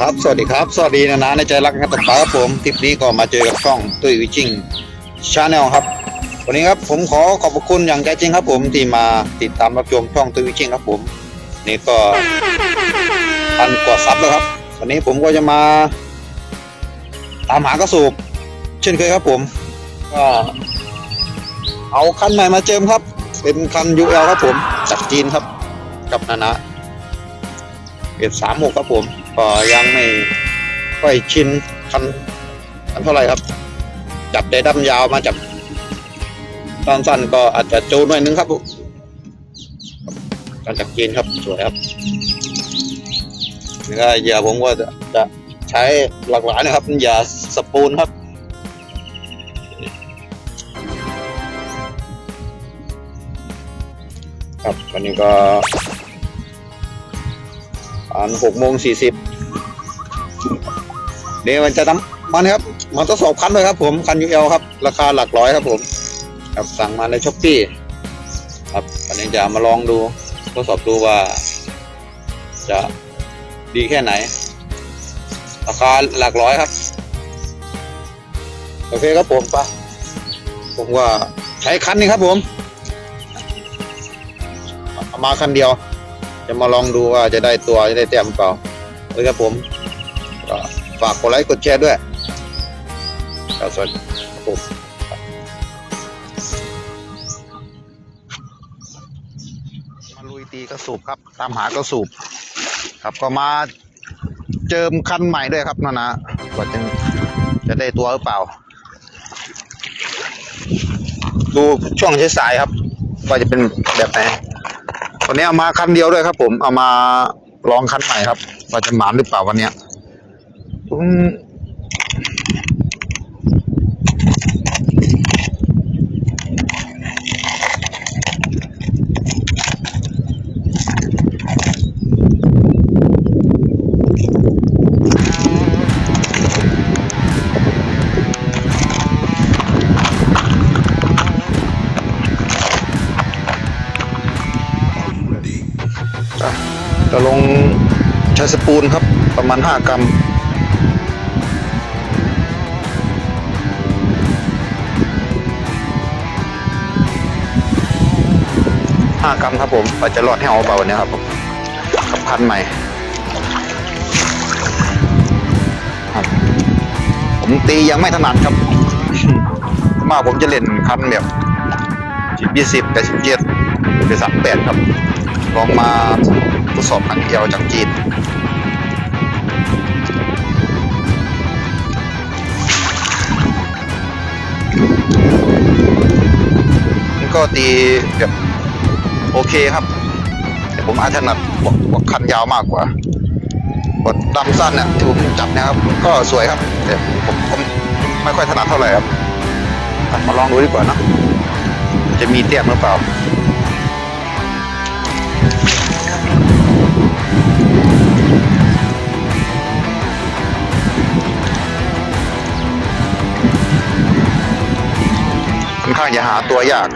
ครับ สวัสดีครับ สวัสดีนะนะในใจรักกันตกปลาครับผมทริปนี้ก็มาเจอกับช่องตุ้ยวิจิงชาแนลครับ วันนี้ครับผมขอขอบคุณอย่างใจจริงครับ ผมที่มาติดตามรับชมช่องตุ้ยวิจิงครับผม นี่ก็พันกว่าซับแล้วครับ วันนี้ผมก็จะมาตามหากระสูบเช่นเคยครับผม ก็เอาคันใหม่มาเจิมครับ เป็นคัน UL ครับผมจากจีนครับ กับนานะเอ็ดสามหกครับผม ก็ยังไม่ค่อยชินคันคันเท่าไหร่ครับ จับได้ดั้มยาวมาจับตอนสั้นก็อาจจะจูนหน่อยนึงครับผมการจากจีนครับสวยครับนี่ก็เหยื่อผมก็จะจะใช้หลากหลายนะครับเหยื่อสปูนครับครับวันนี้ก็ตอนหกโมงสี่สิบ เดี๋ยวมันจะทำมันครับมันทดสอบคันเลยครับ ผมคันยูเอลครับ ราคาหลักร้อยครับ ผมครับสั่งมาในช้อปปี้ครับวันนี้จะมาลองดูทดสอบดูว่า จะดีแค่ไหน ราคาหลักร้อยครับโอเคครับผมปะผมว่าใช้คันนี้ครับผม มาคันเดียว จะมาลองดูว่าจะได้ตัวจะได้แต้มเปล่าเลยครับผม ฝากกดไลค์กดแชร์ด้วยครับสวัสดีครับผมาลุยตีกระสูบครับ ตามหากระสูบครับก็มาเจิมคันใหม่ด้วยครับนานะกว่าจะจะได้ตัวหรือเปล่า ดูช่วงใช้สายครับว่าจะเป็นแบบไหนวันนี้เอามาคันเดียวด้วยครับ ผมเอามาลองคันใหม่ครับว่าจะหมานหรือเปล่าวันเนี้ ยอืมจะลงใช้สปูนครับประมาณห้ากรัม ห้ากรัมครับผมว่าจะรอดให้เอาเบาเนี่ยครับผมกับพันใหม่ครับผมตียังไม่ถนัดครับ มาผมจะเล่นคันแบบสิบยี่สิบกับสิบเจ็ดหรือสามแปดครับลองมาทดสอบคันเดียวจากจีนก็ตีแบบ โอเคครับ แต่ผมอาจถนัดบวกบวกคันยาวมากกว่าบทดำสั้นเนี่ยที่ผมจับนะครับ ก็สวยครับแต่ผมผมไม่ค่อยถนัดเท่าไหร่ครับมาลองดูดีกว่านะจะมีเตี้ยมหรือเปล่าค่อนข้างจะหาตัวยาก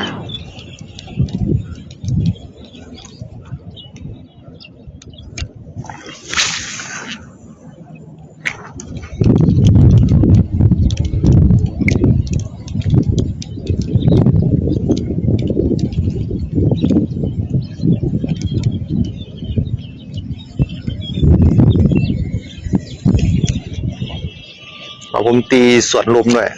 ขอผมตีสวนลมด้วย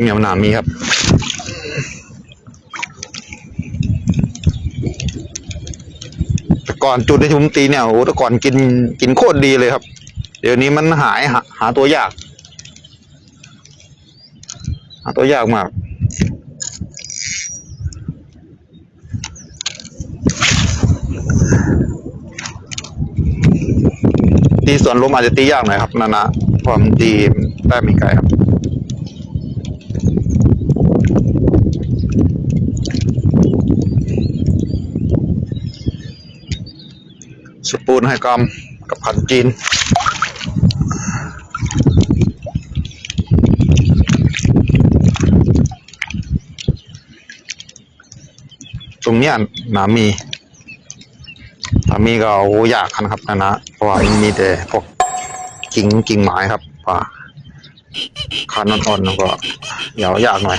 เหนียวหนามีครับ แต่ ก่อนจุดที่ผมตีเนี่ยโอ้โหแต่ก่อนกินกินโคตรดีเลยครับ เดี๋ยวนี้มันหายหาหาตัวยาก หาตัวยากมากตีส่วนลมอาจจะตียากหน่อยครับนานะเพรามันตีได้ไม่ไกลครับ ปูนให้กำกับพันจีนตรงเนี้ยหนามีหนามีก็โอ้ยากกันครับนะนะเพราะว่ามันมีแต่พวกกิ่งกิ่งไม้ครับป่าคานอ่อนๆแล้วก็เดี๋ยวยากหน่อย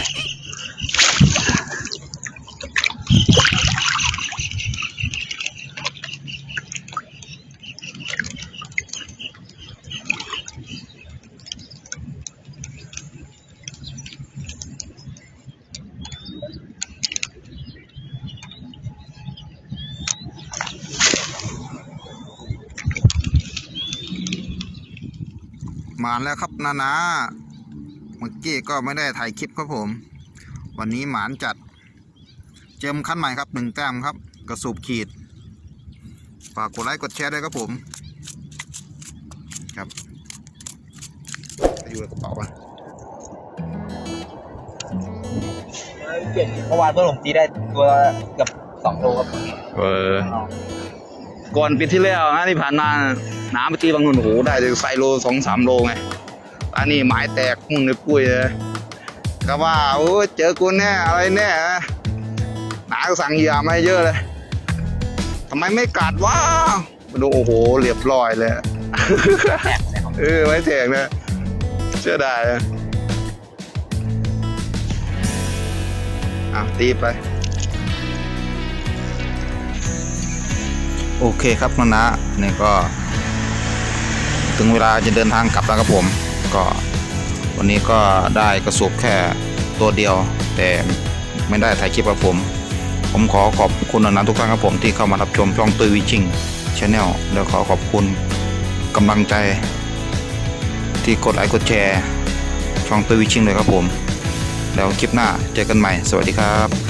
มาแล้วครับนานาเมื่อกี้ก็ไม่ได้ถ่ายคลิปครับผม วันนี้หมานจัด เจิมขั้นใหม่ครับหนึ่งแต้มครับ กระสูบขีด ฝากกดไลค์กดแชร์ด้วยครับผม ครับอยู่ในกระเป๋าปะเปลี่ยนเมื่อวานเพื่อนผมตีได้ตัวเกับสองโลครับเออก่อนปีที่แล้วนะที่ผ่านมา น้ำไปตีบางนุ่นโอ้โหได้ถึงไซโลสองสามโลไงอันนี้หมายแตกมึงในปุ้ยเลยก็ว่าโอ้เจอกูแน่อะไรแน่หนาก็สั่งยื่อมาให้เยอะเลยทำไมไม่กัดวะมาดูโอ้โหเรียบร้อยเลยเลยครับเออไม่แตกนะเชื่อได้นะอะตีไปโอเคครับนานานี่ก็ ถึงเวลาจะเดินทางกลับแล้วครับผมก็วันนี้ก็ได้กระสุบแค่ตัวเดียว แต่ไม่ได้ถ่ายคลิปครับผม ผมขอขอบคุณนะทุกท่านครับผมที่เข้ามารับชมช่องตุยวิชิงชาแนลแล้วขอขอบคุณกำลังใจ ที่กดไลค์กดแชร์ ช่องตุยวิชิงเลยครับผม แล้วคลิปหน้าเจอกันใหม่ สวัสดีครับ